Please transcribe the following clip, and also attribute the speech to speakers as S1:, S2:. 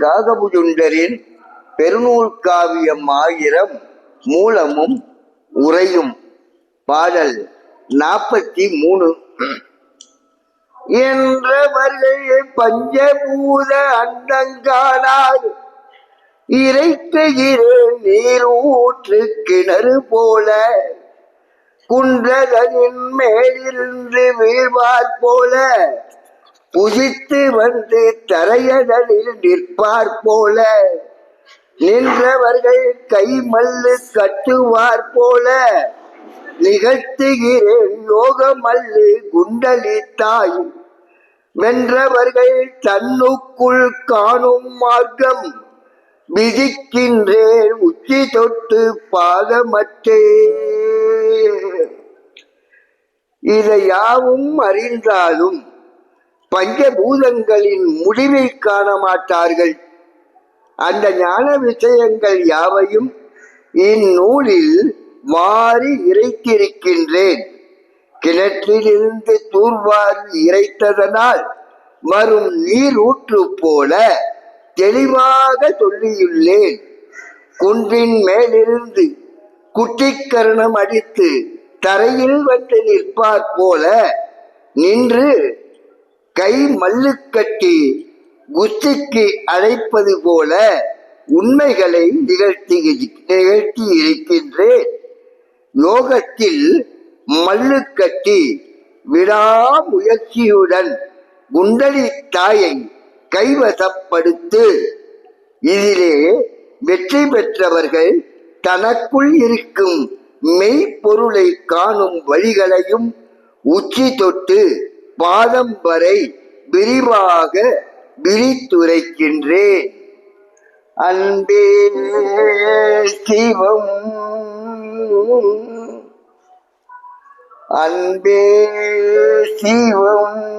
S1: காகபுஜுண்டரின் பெருநூல் காவியம் ஆயிரம் மூலமும் உரையும் பாடல் நாற்பத்தி மூணு என்றவர்கள் பஞ்சபூத அண்டங்கானார் இறைக்குகிறேன் நீர் ஊற்று கிணறு போல குன்றதனின் மேலிருந்து வீழ்வார் போல புதித்து வந்து தரையடலில் நிற்பார் போல. நின்றவர்கள் கை மல்லு கட்டுவார் போல. நிகழ்த்துகிறேன் யோக மல்லு குண்டலி தாய். வென்றவர்கள் தன்னுக்குள் காணும் மார்க்கம். விதிக்கின்றேன் உச்சி தொட்டு பாதமற்றே. இதை யாவும் அறிந்தாலும் பஞ்சபூதங்களின் முடிவை காண மாட்டார்கள் அந்த ஞான விஷயங்கள் யாவையும் இந்நூலில் மாறி இறைத்திருக்கின்றேன். கிணற்றிலிருந்து தூர்வாரி இறைத்ததனால் வரும் நீர் ஊற்று போல தெளிவாக சொல்லியுள்ளேன். குன்றின் மேலிருந்து குட்டிக்கரணம் அடித்து தரையில் வந்து நிற்பார் போல நின்று கை மல்லுக்கட்டி குஸ்திக்கு அழைப்பது போல உண்மைகளை நிகழ்த்தி நிகழ்த்தி இருக்கின்றேன். யோகத்தில் மல்லுக்கட்டி விடாமுயற்சியுடன் குண்டலி தாயை கைவசப்படுத்து. இதிலே வெற்றி பெற்றவர்கள் தனக்குள் இருக்கும் மெய்ப்பொருளை காணும் வழிகளையும் உச்சி தொட்டு பாதம் வரை விரிவாக விரித்துரைக்கின்றேன். அன்பே சிவம். அன்பே சிவம்.